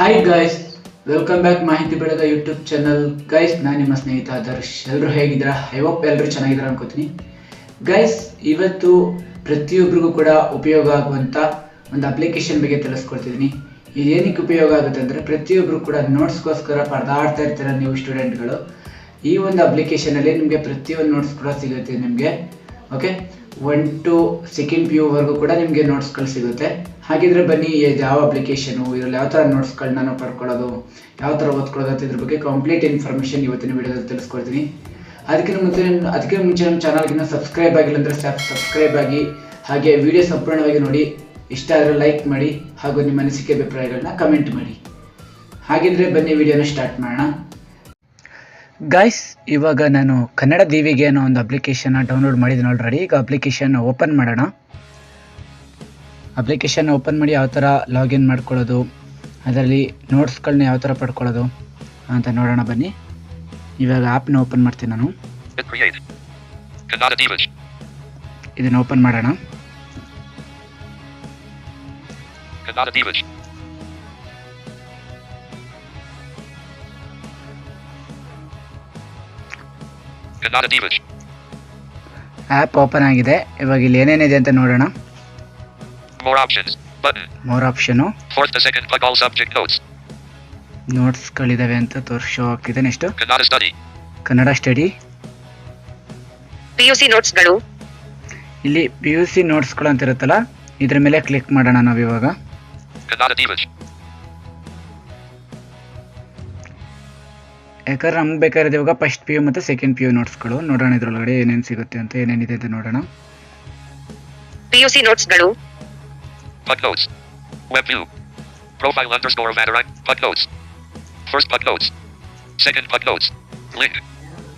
Hi guys welcome back ಮಾಹಿತಿ ಬೆಳೆದ YouTube channel guys ನಾನು ನಿಮ್ಮ ಸ್ನೇಹಿತ ಆದರ್ಶ್. ಎಲ್ಲರೂ ಹೇಗಿದ್ದೀರಾ? ಐ ಹೋಪ್ ಎಲ್ಲರೂ ಚೆನ್ನಾಗಿದ್ದೀರಾ ಅನ್ಕೋತೀನಿ. ಗೈಸ್ ಇವತ್ತು ಪ್ರತಿಯೊಬ್ಬರಿಗೂ ಕೂಡ ಉಪಯೋಗ ಆಗುವಂಥ ಒಂದು ಅಪ್ಲಿಕೇಶನ್ ಬಗ್ಗೆ ತಿಳಿಸ್ಕೊಡ್ತಿದ್ದೀನಿ. ಇದೇನಕ್ಕೆ ಉಪಯೋಗ ಆಗುತ್ತೆ ಅಂದರೆ ಪ್ರತಿಯೊಬ್ಬರು ಕೂಡ ನೋಟ್ಸ್ಗೋಸ್ಕರ ಪರದಾಡ್ತಾ ಇರ್ತಾರೆ ನೀವು ಸ್ಟೂಡೆಂಟ್ಗಳು ಈ ಒಂದು ಅಪ್ಲಿಕೇಶನಲ್ಲಿ ನಿಮಗೆ ಪ್ರತಿಯೊಂದು ನೋಟ್ಸ್ ಕೂಡ ಸಿಗುತ್ತೆ ನಿಮಗೆ. Okay one two second P ಯುವರೆಗೂ ಕೂಡ ನಿಮಗೆ ನೋಟ್ಸ್ಗಳು ಸಿಗುತ್ತೆ. ಹಾಗಿದ್ರೆ ಬನ್ನಿ ಯಾವ ಅಪ್ಲಿಕೇಶನು ಇದರಲ್ಲಿ ಯಾವ ಥರ ನೋಟ್ಸ್ಗಳನ್ನ ನಾವು ಪಡ್ಕೊಳ್ಳೋದು, ಯಾವ ಥರ ಓದ್ಕೊಳ್ಳೋದು ಅಂತ ಇದ್ರ ಬಗ್ಗೆ ಕಂಪ್ಲೀಟ್ ಇನ್ಫಾರ್ಮೇಷನ್ ಇವತ್ತಿನ ವಿಡಿಯೋದಲ್ಲಿ ತಿಳಿಸ್ಕೊಡ್ತೀನಿ. ಅದಕ್ಕಿಂತ ಮುಂಚೆ ಅದಕ್ಕೆ ಮುಂಚೆ ನಮ್ಮ ಚಾನಲ್ಗಿನ್ನ ಸಬ್ಸ್ಕ್ರೈಬ್ ಆಗಿಲ್ಲ ಅಂದರೆ ಸಬ್ಸ್ಕ್ರೈಬ್ ಆಗಿ, ಹಾಗೆ ವಿಡಿಯೋ ಸಂಪೂರ್ಣವಾಗಿ ನೋಡಿ. ಇಷ್ಟ ಆದರೆ ಲೈಕ್ ಮಾಡಿ, ಹಾಗೂ ನಿಮ್ಮ ಅನಿಸಿಕೆ ಅಭಿಪ್ರಾಯಗಳನ್ನ ಕಮೆಂಟ್ ಮಾಡಿ. ಹಾಗಿದ್ರೆ ಬನ್ನಿ, ವಿಡಿಯೋನ ಸ್ಟಾರ್ಟ್ ಮಾಡೋಣ. ಗೈಸ್ ಇವಾಗ ನಾನು ಕನ್ನಡ ದೀವಿಗೆ ಅನ್ನೋ ಒಂದು ಅಪ್ಲಿಕೇಶನ್ ಡೌನ್ಲೋಡ್ ಮಾಡಿದ್ದೀನಿ ಆಲ್ರೆಡಿ ಈಗ ಅಪ್ಲಿಕೇಶನ್ ಓಪನ್ ಮಾಡೋಣ. ಅಪ್ಲಿಕೇಶನ್ ಓಪನ್ ಮಾಡಿ ಯಾವ ಥರ ಲಾಗಿನ್ ಮಾಡ್ಕೊಳ್ಳೋದು, ಅದರಲ್ಲಿ ನೋಟ್ಸ್ಗಳನ್ನ ಯಾವ ಥರ ಪಡ್ಕೊಳ್ಳೋದು ಅಂತ ನೋಡೋಣ ಬನ್ನಿ ಇವಾಗ ಆ್ಯಪ್ನ ಓಪನ್ ಮಾಡ್ತೀನಿ ನಾನು. ಇದನ್ನು ಓಪನ್ ಮಾಡೋಣ. ಆ್ಯಪ್ ಓಪನ್ ಆಗಿದೆ ಇವಾಗ ಇಲ್ಲಿ ಏನೇನಿದೆ ಅಂತ ನೋಡೋಣ More options. Button. More option. Fourth to second plug all subject notes. ನೋಟ್ಸ್ಗಳಿದ್ದಾವೆ ಅಂತ ತೋರಿಸೋ ಹಾಕಿದೆ next Kannada study. Kannada study PUC ನೋಟ್ಸ್ಗಳು ಇಲ್ಲಿ ಪಿ ಯು ಸಿ ನೋಟ್ಸ್ಗಳು ಅಂತ ಇರುತ್ತಲ್ಲ ಇದ್ರ ಮೇಲೆ ಕ್ಲಿಕ್ ಮಾಡೋಣ ನಾವು ಇವಾಗ. ಯಾಕಂದ್ರೆ ನಮ್ಗೆ ಬೇಕಾಗಿರೋದು ಇವಾಗ ಫಸ್ಟ್ ಪಿ ಯು ಮತ್ತು ಸೆಕೆಂಡ್ ಪಿ ಯು ನೋಟ್ಸ್ಗಳು ನೋಡೋಣ ಇದ್ರೊಳಗಡೆ ಏನೇನು ಸಿಗುತ್ತೆ ಅಂತ ಏನೇನಿದೆ ಅಂತ ನೋಡೋಣ ಪಿಯುಸಿ ನೋಟ್ಸ್ಗಳು Plug notes. Web view. Profile underscore Matarine. Plug notes. First plug notes. Second plug notes. Link.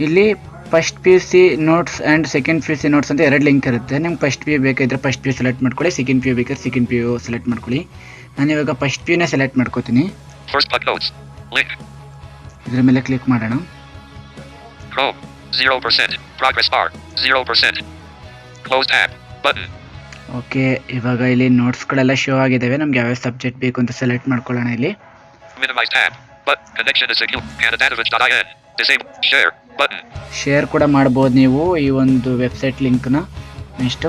ಇಲ್ಲಿ first P U C notes and second P U C notes ಅಂತ ಎರಡು ಲಿಂಕ್ ಇರುತ್ತೆ ನಿಮ್ಗೆ ಫಸ್ಟ್ ಪಿ ಯು ಬೇಕಾದ್ರೆ first P U select ಮಾಡ್ಕೊಳ್ಳಿ second P U ಬೇಕಾದ್ರೆ second P U select ಮಾಡ್ಕೊಳ್ಳಿ ನಾನು ಇವಾಗ ಫಸ್ಟ್ ಪಿ ಯುನೇ ಸೆಲೆಕ್ಟ್ ಮಾಡ್ಕೋತೀನಿ. ಇದ್ರ ಮೇಲೆ ಕ್ಲಿಕ್ ಮಾಡೋಣ Chrome. 0%. Progress bar. 0%. Closed app, Button. Okay ಇವಾಗ ಇಲ್ಲಿ ನೋಟ್ಸ್ಗಳೆಲ್ಲ ಶೋ ಆಗಿದ್ದಾವೆ ನಮ್ಗೆ ಯಾವ್ಯಾವ ಸಬ್ಜೆಕ್ಟ್ ಬೇಕು ಅಂತ ಸೆಲೆಕ್ಟ್ ಮಾಡ್ಕೊಳ್ಳೋಣ ಇಲ್ಲಿ. ಶೇರ್ ಕೂಡ ಮಾಡ್ಬೋದು ನೀವು ಈ ಒಂದು ವೆಬ್ಸೈಟ್ ಲಿಂಕ್ನ next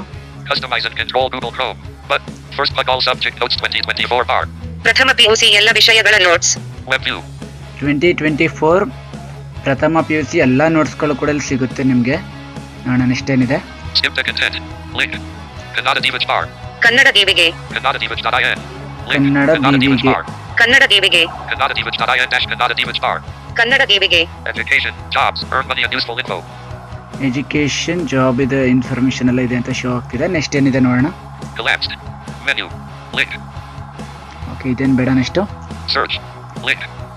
Customize and control Google Chrome. But first plug all subject notes 2024 bar. ಪ್ರಥಮ ಪಿಯುಸಿ ಎಲ್ಲ ವಿಷಯಗಳ ನೋಟ್ಸ್. ಟ್ವೆಂಟಿ ಟ್ವೆಂಟಿ ಫೋರ್ ಪ್ರಥಮ ಪಿ ಯು ಸಿ ಎಲ್ಲ ನೋಟ್ಸ್ಗಳು ಕೂಡ ಇಲ್ಲಿ ಸಿಗುತ್ತೆ ನಿಮಗೆ. ನೋಡೋಣ ನೆಕ್ಸ್ಟ್ ಎಜುಕೇಶನ್ ಜಾಬ್ ಇದೆ ಎಲ್ಲ ಇದೆ ಅಂತ ಶೋ ಆಗ್ತಿದೆ. ನೆಕ್ಸ್ಟ್ ಏನಿದೆ ನೋಡೋಣ? ಬೇಡ ನೆಕ್ಸ್ಟ್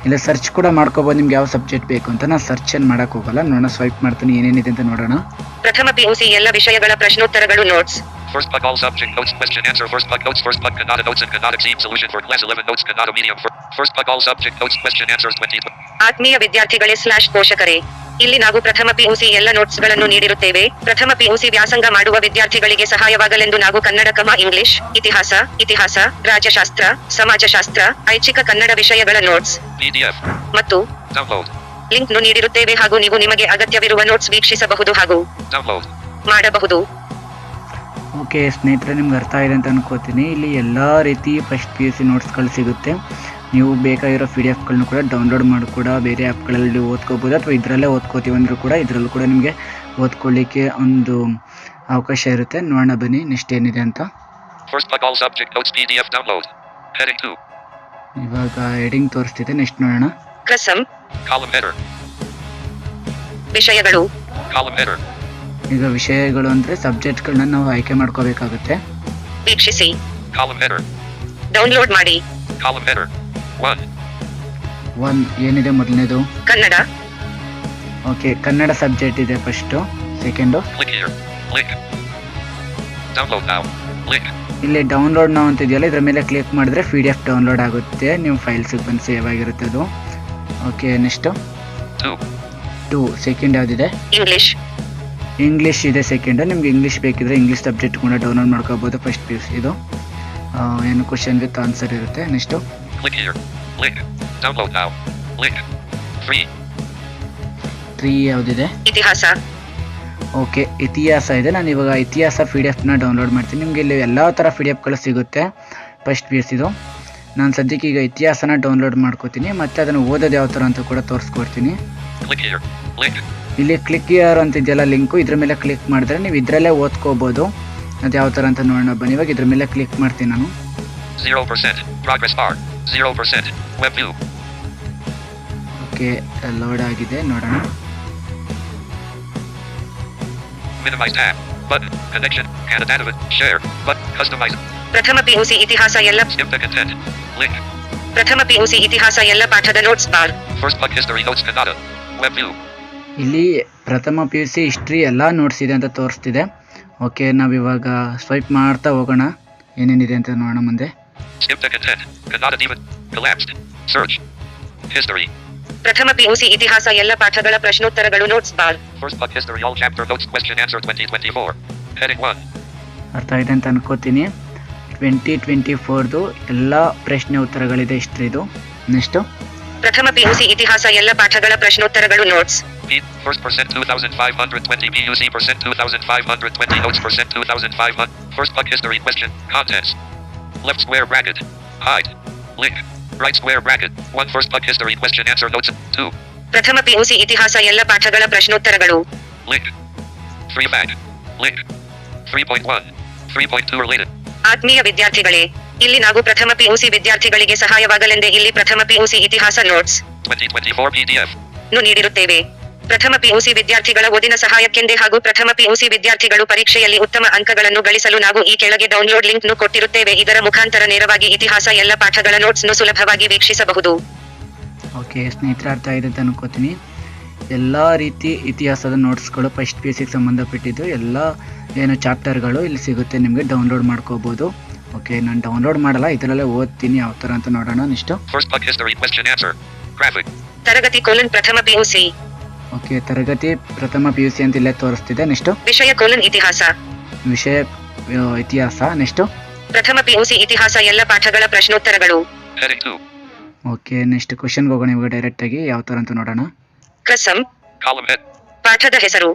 ಇಲ್ಲ ಸರ್ಚ್ ಕೂಡ ಮಾಡ್ಕೋಬಹುದು ನಿಮ್ಗೆ ಯಾವ ಸಬ್ಜೆಕ್ಟ್ ಬೇಕು ಅಂತ. ನಾ ಸರ್ಚ್ ಏನ್ ಮಾಡಕ್ ಹೋಗಲ್ಲ. ನೋಡೋಣ ಸ್ವೈಪ್ ಮಾಡ್ತೀನಿ. ಏನೇನಿದೆ ಅಂತ ನೋಡೋಣ. ಪ್ರಥಮ ಪಿ ಯು ಸಿ ಎಲ್ಲ ವಿಷಯಗಳ ಪ್ರಶ್ನೋತ್ತರಗಳು notes first bug all subject notes question answer. First bug notes first bug canada notes and canada team 11 notes canada medium for first bug all subject notes question ಆತ್ಮೀಯ ವಿದ್ಯಾರ್ಥಿಗಳೇ slash ಪೋಷಕರೇ ಇಲ್ಲಿ ನಾವು ಪ್ರಥಮ PUC ಎಲ್ಲ ನೋಟ್ಸ್ಗಳನ್ನು ನೀಡಿರುತ್ತೇವೆ. ಪ್ರಥಮ PUC ವ್ಯಾಸಂಗ ಮಾಡುವ ವಿದ್ಯಾರ್ಥಿಗಳಿಗೆ ಸಹಾಯವಾಗಲೆಂದು ನಾವು ಕನ್ನಡ ಕಮ ಇಂಗ್ಲಿಷ್ ಇತಿಹಾಸ ಇತಿಹಾಸ ರಾಜ್ಯಶಾಸ್ತ್ರ ಸಮಾಜಶಾಸ್ತ್ರ ಐಚ್ಛಿಕ ಕನ್ನಡ ವಿಷಯಗಳ ನೋಟ್ಸ್ ಮತ್ತು ಲಿಂಕ್ ನೀಡಿರುತ್ತೇವೆ ಹಾಗೂ ನೀವು ನಿಮಗೆ ಅಗತ್ಯವಿರುವ ನೋಟ್ಸ್ ವೀಕ್ಷಿಸಬಹುದು ಹಾಗೂ ಮಾಡಬಹುದು. ಓಕೆ ಸ್ನೇಹಿತರೆ ನಿಮ್ಗೆ ಅರ್ಥ ಆಗಿದೆ ಅಂತ ಅನ್ಕೋತೀನಿ. ಇಲ್ಲಿ ಎಲ್ಲ ರೀತಿ ಫಸ್ಟ್ ಪಿ ಯು ಸಿ ನೋಟ್ಸ್ಗಳು ಸಿಗುತ್ತೆ. ನೀವು ಬೇಕಾಗಿರೋ ಪಿ ಡಿ ಎಫ್ಗಳನ್ನ ಕೂಡ ಡೌನ್ಲೋಡ್ ಮಾಡಿ ಕೂಡ ಬೇರೆ ಆ್ಯಪ್ಗಳಲ್ಲಿ ಓದ್ಕೋಬೋದು ಅಥವಾ ಇದರಲ್ಲೇ ಓದ್ಕೋತೀವಿ ಅಂದರೂ ಕೂಡ ಇದರಲ್ಲೂ ಕೂಡ ನಿಮಗೆ ಓದ್ಕೊಳ್ಳಿಕ್ಕೆ ಒಂದು ಅವಕಾಶ ಇರುತ್ತೆ. ನೋಡೋಣ ಬನ್ನಿ ನೆಕ್ಸ್ಟ್ ಏನಿದೆ ಅಂತ. First plug all subject notes PDF download. Heading 2. ಇವಾಗ ಹೆಡಿಂಗ್ ತೋರಿಸ್ತಿದೆ. ನೆಕ್ಸ್ಟ್ ನೋಡೋಣ. ವಿಷಯಗಳು. ಈಗ ವಿಷಯಗಳು ಅಂದರೆ ಸಬ್ಜೆಕ್ಟ್ಗಳನ್ನ ನಾವು ಆಯ್ಕೆ ಮಾಡ್ಕೋಬೇಕಾಗುತ್ತೆ. ವೀಕ್ಷಿಸಿ. ಕಾಲಮ್ ಹೆಡರ್ ಡೌನ್ಲೋಡ್ ಮಾಡಿ. Column header 1. ಒನ್ ಏನಿದೆ ಮೊದಲನೇದು? ಕನ್ನಡ. ಓಕೆ ಕನ್ನಡ ಸಬ್ಜೆಕ್ಟ್ ಇದೆ first second Click here. Click. ಇಲ್ಲಿ ಡೌನ್ಲೋಡ್ ನಾವು ಅಂತಿದೆಯಲ್ಲ ಇದರ ಮೇಲೆ ಕ್ಲಿಕ್ ಮಾಡಿದ್ರೆ ಪಿ ಡಿ ಎಫ್ ಡೌನ್ಲೋಡ್ ಆಗುತ್ತೆ ನಿಮ್ಮ ಫೈಲ್ಸಿಗೆ ಬಂದು ಸೇವ್ ಆಗಿರುತ್ತೆ ಅದು ಓಕೆ ನೆಕ್ಸ್ಟು 2. ಟು ಸೆಕೆಂಡ್ ಯಾವುದಿದೆ? ಇಂಗ್ಲಿಷ್ ಇಂಗ್ಲೀಷ್ ಇದೆ ಸೆಕೆಂಡು ನಿಮ್ಗೆ ಇಂಗ್ಲೀಷ್ ಬೇಕಿದ್ರೆ ಇಂಗ್ಲೀಷ್ ಸಬ್ಜೆಕ್ಟ್ ಕೂಡ ಡೌನ್ಲೋಡ್ ಮಾಡ್ಕೋಬೋದು ಫಸ್ಟ್ ಪಿ ಯು ಸಿ ಇದು ಏನು ಕ್ವಶನ್ ವಿತ್ ಆನ್ಸರ್ ಇರುತ್ತೆ ನೆಕ್ಸ್ಟು. ತ್ರೀ ಯಾವುದಿದೆ? ಇತಿಹಾಸ. ಓಕೆ ಇತಿಹಾಸ ಇದೆ. ನಾನು ಇವಾಗ ಇತಿಹಾಸ ಪಿ ಡಿ ಎಫ್ನ ಡೌನ್ಲೋಡ್ ಮಾಡ್ತೀನಿ. ನಿಮಗೆ ಇಲ್ಲಿ ಎಲ್ಲ ಥರ ಪಿ ಡಿ ಎಫ್ಗಳು ಸಿಗುತ್ತೆ ಫಸ್ಟ್ ಪಿ ಎಸ್ ಇದು. ನಾನು ಸದ್ಯಕ್ಕೆ ಈಗ ಇತಿಹಾಸನ ಡೌನ್ಲೋಡ್ ಮಾಡ್ಕೋತೀನಿ. ಮತ್ತು ಅದನ್ನು ಓದೋದು ಯಾವ ಥರ ಅಂತ ಕೂಡ ತೋರಿಸ್ಕೊಡ್ತೀನಿ. ಇಲ್ಲಿ ಕ್ಲಿಕ್ ಇಯರ್ ಅಂತ ಇದೆಯಲ್ಲ ಲಿಂಕು ಇದ್ರ ಮೇಲೆ ಕ್ಲಿಕ್ ಮಾಡಿದ್ರೆ ನೀವು ಇದರಲ್ಲೇ ಓದ್ಕೋಬೋದು ಅದು ಯಾವ ತರ ಅಂತ ನೋಡೋಣ ಬನ್ನಿ ಇವಾಗ ಇದ್ರ ಮೇಲೆ ಕ್ಲಿಕ್ ಮಾಡ್ತೀನಿ ನಾನು 0%. Progress bar 0%. Web view. Okay load ಆಗಿದೆ ನೋಡೋಣ Minimize tab. Button. Connection. Canada. Share. Button. Customize. ಪ್ರಥಮ ಪಿಯುಸಿ ಇತಿಹಾಸ ಎಲ್ಲ. ಪ್ರಥಮ ಪಿಯುಸಿ ಇತಿಹಾಸ ಎಲ್ಲ ಪಾಠದ notes bar first book history notes Kannada. ಇಲ್ಲಿ ಪ್ರಥಮ ಪಿ ಯು ಸಿ ಹಿಸ್ಟ್ರಿ ಎಲ್ಲ ನೋಟ್ಸ್ ಇದೆ ಅಂತ ತೋರಿಸ್ತಿದೆ. ಓಕೆ ನಾವಿವಾಗ ಸ್ವೈಪ್ ಮಾಡ್ತಾ ಹೋಗೋಣ. ಏನೇನಿದೆ ಅಂತ ನೋಡೋಣ ಮುಂದೆ. ಪ್ರಥಮ ಪಿಯುಸಿ ಇತಿಹಾಸ ಎಲ್ಲ ಪಾಠಗಳ ಪ್ರಶ್ನೋತ್ತರಗಳು notes ball First book history all chapter notes question 2024. Heading 1. ಅರ್ಥ ಆಗಿದೆ ಅಂತ ಅನ್ಕೋತೀನಿ. ಟ್ವೆಂಟಿ ಟ್ವೆಂಟಿ ಫೋರ್ದು ಎಲ್ಲ ಪ್ರಶ್ನೆ ಉತ್ತರಗಳಿದೆ ಹಿಸ್ಟ್ರಿದು ನೆಕ್ಸ್ಟು ಪ್ರಥಮ ಪಿಯುಸಿ ಇತಿಹಾಸ ಎಲ್ಲ ಪಾಠಗಳ ಪ್ರಶ್ನೋತ್ತರಗಳು notes P. First percent 2520 PUC percent 2520 notes percent 2500. First book history question. Contents. Left square bracket. Hide. Link. Right square bracket. One first book history question answer notes. Two. ಪ್ರಥಮ PUC ಇತಿಹಾಸ ಎಲ್ಲ ಪಾಠಗಳ ಪ್ರಶ್ನೋತ್ತರಗಳು Link. Free fact. Link. 3.1. 3.2 related. ಆತ್ಮೀಯ ವಿದ್ಯಾರ್ಥಿಗಳೇ ಇಲ್ಲಿ ನಾವು ಪ್ರಥಮ ಪಿಯುಸಿ ವಿದ್ಯಾರ್ಥಿಗಳಿಗೆ ಸಹಾಯವಾಗಲೆಂದೇ ಇಲ್ಲಿ ಪ್ರಥಮ ಪಿಯುಸಿ ಇತಿಹಾಸ ನೋಟ್ಸ್ 2024 PDF. ನು ನೀಡಿರುತ್ತೇವೆ. ಪ್ರಥಮ ಪಿಯುಸಿ ವಿದ್ಯಾರ್ಥಿಗಳ ಓದಿನ ಸಹಾಯಕ್ಕೆಂದೇ ಹಾಗೂ ಪ್ರಥಮ ಪಿಯುಸಿ ವಿದ್ಯಾರ್ಥಿಗಳು ಪರೀಕ್ಷೆಯಲ್ಲಿ ಉತ್ತಮ ಅಂಕಗಳನ್ನು ಗಳಿಸಲು ನಾವು ಈ ಕೆಳಗೆ ಡೌನ್ಲೋಡ್ ಲಿಂಕ್ ನು ಕೊಟ್ಟಿರುತ್ತೇವೆ. ಇದರ ಮುಖಾಂತರ ನೇರವಾಗಿ ಇತಿಹಾಸ ಎಲ್ಲ ಪಾಠಗಳ ನೋಟ್ಸ್ ನು ಸುಲಭವಾಗಿ ವೀಕ್ಷಿಸಬಹುದು. ಓಕೆ ಸ್ನೇಹಿತರ ಅರ್ಥ ಆಗಿದೆ ಅಂತ ಅನ್ಕೋತೀನಿ. ಎಲ್ಲ ರೀತಿ ಇತಿಹಾಸದ ನೋಟ್ಸ್ಗಳು ಫಸ್ಟ್ ಪಿ ಯು ಸಿಗೆ ಸಂಬಂಧಪಟ್ಟಿದ್ದು ಎಲ್ಲ ಏನು ಚಾಪ್ಟರ್ಗಳು ಇಲ್ಲಿ ಸಿಗುತ್ತೆ ನಿಮಗೆ ಡೌನ್ಲೋಡ್ ಮಾಡ್ಕೋಬೋದು. ಓಕೆ ನಾನು ಡೌನ್ಲೋಡ್ ಮಾಡಲ್ಲ ಇದರಲ್ಲೇ ಓದ್ತೀನಿ ಯಾವ ಥರ ಅಂತ ನೋಡೋಣ ನೆಕ್ಸ್ಟ್. ತರಗತಿ ಕೋಲನ್ ಪ್ರಥಮ ಪಿಯುಸಿ ಓಕೆ ತರಗತಿ ಪ್ರಥಮ ಪಿ ಯು ಸಿ ಅಂತ ಇಲ್ಲೇ ತೋರಿಸ್ತಿದೆ ನೆಕ್ಸ್ಟ್ ವಿಷಯ ಕೋಲನ್ ಇತಿಹಾಸ. ವಿಷಯ ಇತಿಹಾಸ ನೆಕ್ಸ್ಟ್ ಪ್ರಥಮ ಪಿಯುಸಿ ಇತಿಹಾಸ ಎಲ್ಲ ಪಾಠಗಳ ಪ್ರಶ್ನೋತ್ತರಗಳು. Heading 2. ಓಕೆ ನೆಕ್ಸ್ಟ್ ಕ್ವಶನ್ಗೆ ಹೋಗೋಣ ಇವಾಗ ಡೈರೆಕ್ಟಾಗಿ ಯಾವ ಥರ ಅಂತ ನೋಡೋಣ. ಕಸಂ. ಪಾಠದ ಹೆಸರು.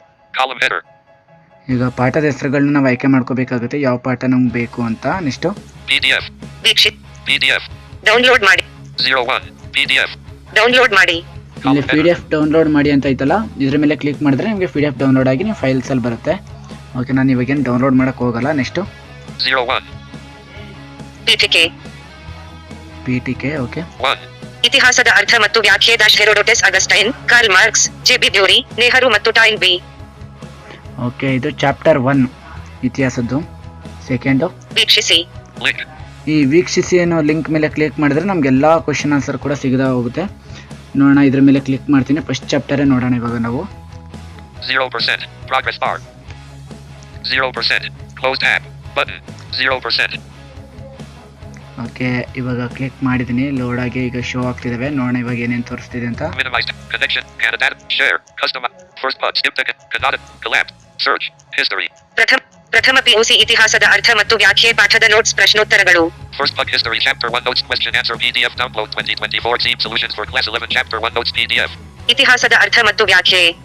ಈಗ ಪಾಠದ ಹೆಸರುಗಳನ್ನ ನಾವು ಆಯ್ಕೆ ಮಾಡ್ಕೋಬೇಕಾಗುತ್ತೆ. ಯಾವ ಪಾಠ ನಮ್ಗೆ ಬೇಕು ಅಂತ ನೆಕ್ಸ್ಟ್ ಪಿಡಿಎಫ್ ವೀಕ್ಷಿತ್. PDF. ಡೌನ್ಲೋಡ್ ಮಾಡಿ. 01. ಪಿಡಿಎಫ್ ಡೌನ್ಲೋಡ್ ಮಾಡಿ. ಇಲ್ಲಿ ಪಿ ಡಿ ಎಫ್ ಡೌನ್ಲೋಡ್ ಮಾಡಿ ಅಂತ ಐತಲ್ಲ ಇದ್ರ ಮೇಲೆ ಕ್ಲಿಕ್ ಮಾಡಿದ್ರೆ ನಿಮಗೆ ಪಿ ಡಿ ಎಫ್ ಡೌನ್ಲೋಡ್ ಆಗಿ ನೀವು ಫೈಲ್ಸಲ್ಲಿ ಬರುತ್ತೆ. ಓಕೆ ನಾನು ಇವಾಗೇನು ಡೌನ್ಲೋಡ್ ಮಾಡೋಕ್ಕೆ ಹೋಗಲ್ಲ ನೆಕ್ಸ್ಟ್ 01. ಪೀಠಿಕೆ ಪಿ ಟಿ ಕೆ ಓಕೆ 1. ಇತಿಹಾಸದ ಅರ್ಥ ಮತ್ತು ವ್ಯಾಖ್ಯೆ dash Herodotus Augustine Karl Marx J B Bury Nehru ಮತ್ತು ಟೈನ್ ಬಿ. ಓಕೆ ಇದು ಚಾಪ್ಟರ್ ಒನ್ ಇತಿಹಾಸದ್ದು ಸೆಕೆಂಡು ವೀಕ್ಷಿಸಿ. ಈ ವೀಕ್ಷಿಸಿ ಅನ್ನೋ ಲಿಂಕ್ ಮೇಲೆ ಕ್ಲಿಕ್ ಮಾಡಿದ್ರೆ ನಮಗೆಲ್ಲ ಕ್ವಶನ್ ಆನ್ಸರ್ ಕೂಡ ಸಿಗದ ಹೋಗುತ್ತೆ ನೋಡೋಣ ಇದ್ರ ಮೇಲೆ ಕ್ಲಿಕ್ ಮಾಡ್ತೀನಿ ಫಸ್ಟ್ ಚಾಪ್ಟರೇ ನೋಡೋಣ ಇವಾಗ ನಾವು 0%. Progress bar. 0%. Close app Button. 0%. Okay ಇವಾಗ ಕ್ಲಿಕ್ ಮಾಡಿದೀನಿ. ಲೋಡ್ ಆಗಿ ಈಗ ಶೋ ಆಗ್ತಿದಾವೆ. ನೋಡೋಣ ಇವಾಗ ಏನೇನು ತೋರಿಸ್ತಿದೆ ಅಂತ. ಪ್ರಥಮ ಪಿಯುಸಿ ಇತಿಹಾಸದ ಅರ್ಥ ಮತ್ತು ವ್ಯಾಖ್ಯೆ ಪಾಠದ ನೋಟ್ಸ್ ಪ್ರಶ್ನೋತ್ತರಗಳು. First book history. Chapter 1 notes. Question answer. PDF download 2024 team solutions for class 11 chapter 1 notes. PDF ಇತಿಹಾಸದ ಅರ್ಥ ಮತ್ತು ವ್ಯಾಖ್ಯೆ.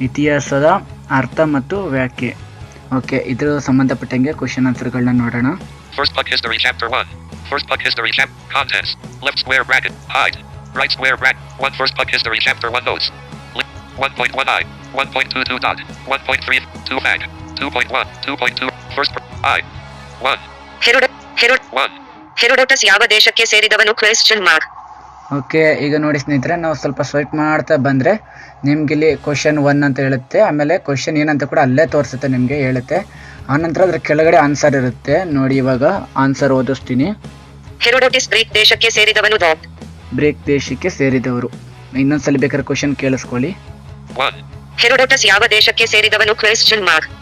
ಇತಿಹಾಸದ ಅರ್ಥ ಮತ್ತು ವ್ಯಾಖ್ಯೆ. ಓಕೆ ಇದ್ರ ಸಂಬಂಧಪಟ್ಟಂಗೆ ಕ್ವಶನ್ ಆನ್ಸರ್ಗಳನ್ನ ನೋಡೋಣ First bug history. Chapter 1. First bug history. Chap. Contents. Left square bracket. Hide. Right square bracket. One first bug history. Chapter 1 notes. Link. 1.1i. 1.22 dot. 1.3. 2 fact. 2.1. 2.2. First. I. 1. ಹೆರೋಡ ಹೆರೋಡ್ 1. ಹೆರೋಡೋಟಸ್ ಯಾವ ದೇಶಕ್ಕೆ ಸೇರಿದವನು question mark okay ಈಗ ನೋಡಿ ಸ್ನೇಹಿತರೆ ನಾವು ಸ್ವಲ್ಪ swipe ಮಾಡ್ತಾ ಬಂದರೆ ನಿಮ್ಗೆ ಇಲ್ಲಿ ಕ್ವಶನ್ ಒನ್ ಅಂತ ಹೇಳುತ್ತೆ. ಆಮೇಲೆ ಕ್ವಶನ್ ಏನಂತ ಕೂಡ ಅಲ್ಲೇ ತೋರಿಸುತ್ತೆ ನಿಮಗೆ ಹೇಳುತ್ತೆ. ಆನಂತರ ಅದ್ರ ಕೆಳಗಡೆ ಆನ್ಸರ್ ಇರುತ್ತೆ. ನೋಡಿ ಇವಾಗ ಆನ್ಸರ್ ಓದಿಸ್ತೀನಿ. ಹೆರೋಡೋಟಿಸ್ ಗ್ರೀಕ್ ದೇಶಕ್ಕೆ ಸೇರಿದವನು ಡಾಟ್ ಬ್ರೇಕ್ ದೇಶಕ್ಕೆ ಸೇರಿದವರು. ಇನ್ನೊಂದ್ಸಲ ಬೇಕಾದ್ರೆ ಕ್ವಶನ್ ಕೇಳಿಸ್ಕೊಳ್ಳಿ. 1. ಹೆರೋಡೋಟಸ್ ಯಾವ ದೇಶಕ್ಕೆ ಸೇರಿದವನು? Question mark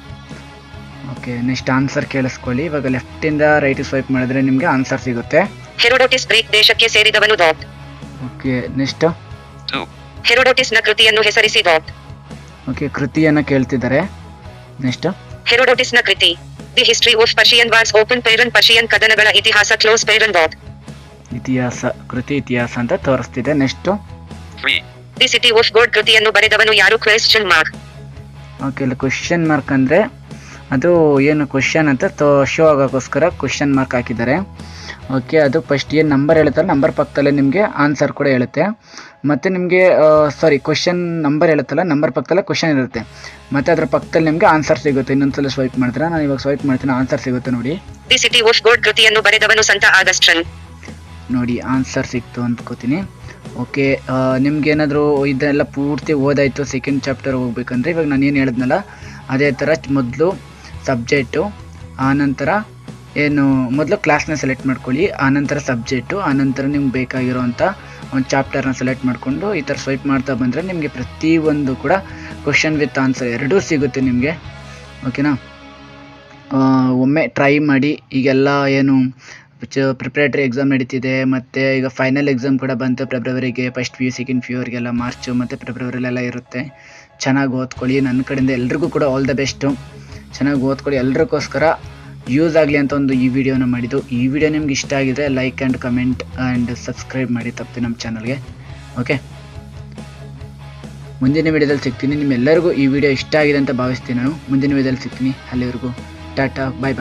okay next answer ಕೇಳಿಸ್ಕೊಳ್ಳಿ. ಇವಾಗ ಇಂದ ರೈಟ್ ಸ್ವೈಪ್ ಮಾಡಿದ್ರೆ ನಿಮಗೆ ಆನ್ಸರ್ ಸಿಗುತ್ತೆ. ಹೆರೋಡೋಟಿಸ್ ಗ್ರೀಕ್ ದೇಶಕ್ಕೆ ಸೇರಿದವನು ಡಾಟ್ ಓಕೆ ನೆಕ್ಸ್ಟ್ 2. ಹೆರೋಡೋಟಿಸ್ನ ಕೃತಿಯನ್ನು ಹೆಸರಿಸಿ ಡಾಟ್ ಓಕೆ ಕೃತಿಯನ್ನ ಕೇಳ್ತಿದ್ದಾರೆ. ನೆಕ್ಸ್ಟ್ ಹೆರೋಡೋಟಿಸ್ನ ಕೃತಿ. The history of Persian wars open ಪೈರನ್ Persian ಕದನಗಳ ಇತಿಹಾಸ ಕ್ಲೋಸ್ ಪೈರನ್ ಡಾಟ್ ಇತಿಹಾಸ ಕೃತಿ ಇತಿಹಾಸ ಅಂತ ತೋರಿಸ್ತಿದೆ. Next 3. The city of God ಕೃತಿಯನ್ನು ಬರೆದವನು ಯಾರು? ಕ್ವೆಶ್ಚನ್ ಮಾರ್ಕ್ ಓಕೆ ಇಲ್ಲಿ ಕ್ವಶನ್ ಮಾರ್ಕ್ ಅಂದ್ರೆ ಅದು ಏನು ಕ್ವಶನ್ ಅಂತ ತೋ ಶೋ ಆಗೋಕ್ಕೋಸ್ಕರ ಕ್ವಶನ್ ಮಾರ್ಕ್ ಹಾಕಿದ್ದಾರೆ. ಓಕೆ ಅದು ಫಸ್ಟ್ ಏನು ನಂಬರ್ ಹೇಳುತ್ತಲ್ಲ ನಂಬರ್ ಪಕ್ಕದಲ್ಲೇ ನಿಮಗೆ ಆನ್ಸರ್ ಕೂಡ ಹೇಳುತ್ತೆ. ಮತ್ತು ನಿಮಗೆ ಸಾರಿ ಕ್ವಶನ್ ನಂಬರ್ ಹೇಳುತ್ತಲ್ಲ ನಂಬರ್ ಪಕ್ಕದಲ್ಲೇ ಕ್ವಶನ್ ಇರುತ್ತೆ. ಮತ್ತು ಅದ್ರ ಪಕ್ಕದಲ್ಲಿ ನಿಮಗೆ ಆನ್ಸರ್ ಸಿಗುತ್ತೆ. ಇನ್ನೊಂದ್ಸಲ ಸ್ವೈಪ್ ಮಾಡ್ತೀರಾ? ನಾನು ಇವಾಗ ಸ್ವೈಪ್ ಮಾಡ್ತೀನಿ ಆನ್ಸರ್ ಸಿಗುತ್ತೆ ನೋಡಿ. ದಿ ಸಿಟಿ ಆಫ್ ಗೋಡ್ ಕೃತಿಯನ್ನು ಬರೆದವನು ಸಂತ ಆಗಸ್ಟನ್ ನೋಡಿ ಆನ್ಸರ್ ಸಿಕ್ತು ಅಂದ್ಕೋತೀನಿ ಓಕೆ ನಿಮ್ಗೇನಾದರೂ ಇದೆಲ್ಲ ಪೂರ್ತಿ ಓದಾಯಿತು ಸೆಕೆಂಡ್ ಚಾಪ್ಟರ್ ಹೋಗ್ಬೇಕಂದ್ರೆ ಇವಾಗ ನಾನು ಏನು ಹೇಳಿದ್ನಲ್ಲ ಅದೇ ಥರ ಮೊದಲು ಸಬ್ಜೆಕ್ಟು ಆನಂತರ ಏನು, ಮೊದಲು ಕ್ಲಾಸ್ನ ಸೆಲೆಕ್ಟ್ ಮಾಡ್ಕೊಳ್ಳಿ ಆನಂತರ ಸಬ್ಜೆಕ್ಟು ಆನಂತರ ನಿಮ್ಗೆ ಬೇಕಾಗಿರೋವಂಥ ಒಂದು ಚಾಪ್ಟರ್ನ ಸೆಲೆಕ್ಟ್ ಮಾಡಿಕೊಂಡು ಈ ಥರ ಸ್ವೈಪ್ ಮಾಡ್ತಾ ಬಂದರೆ ನಿಮಗೆ ಪ್ರತಿಯೊಂದು ಕೂಡ ಕ್ವಶನ್ ವಿತ್ ಆನ್ಸರ್ ಎರಡೂ ಸಿಗುತ್ತೆ ನಿಮಗೆ. ಓಕೆನಾ ಒಮ್ಮೆ ಟ್ರೈ ಮಾಡಿ, ಈಗೆಲ್ಲ ಏನು, ಚ ಪ್ರಿಪ್ರೇಟ್ರಿ ಎಕ್ಸಾಮ್ ನಡೀತಿದೆ, ಮತ್ತು ಈಗ ಫೈನಲ್ ಎಕ್ಸಾಮ್ ಕೂಡ ಬಂತು ಫೆಬ್ರವರಿಗೆ first P U second P ಯುವರಿಗೆಲ್ಲ March ಮತ್ತು ಫೆಬ್ರವರಿಲೆಲ್ಲ ಇರುತ್ತೆ. ಚೆನ್ನಾಗಿ ಓದ್ಕೊಳ್ಳಿ ನನ್ನ ಕಡೆಯಿಂದ ಎಲ್ರಿಗೂ ಕೂಡ ಆಲ್ ದ ಬೆಸ್ಟು ಚೆನ್ನಾಗಿ ಓದ್ಕೊಳ್ಳಿ, ಎಲ್ರಿಗೋಸ್ಕರ ಯೂಸ್ ಆಗಲಿ ಅಂತ ಒಂದು ಈ ವಿಡಿಯೋನ ಮಾಡಿದ್ದು. ಈ ವಿಡಿಯೋ ನಿಮ್ಗೆ ಇಷ್ಟ ಆಗಿದ್ರೆ like and comment and subscribe ಮಾಡಿ ತಪ್ಪಿ ನಮ್ಮ ಚಾನಲ್ಗೆ ಓಕೆ ಮುಂದಿನ ವಿಡಿಯೋದಲ್ಲಿ ಸಿಗ್ತೀನಿ. ನಿಮ್ಮೆಲ್ಲರಿಗೂ ಈ ವಿಡಿಯೋ ಇಷ್ಟ ಆಗಿದೆ ಅಂತ ಭಾವಿಸ್ತೀನಿ ನಾನು. ಮುಂದಿನ ವಿಡಿಯೋದಲ್ಲಿ ಸಿಗ್ತೀನಿ. ಅಲ್ಲಿವರೆಗೂ. ಟಾಟಾ ಬಾಯ್ ಬಾಯ್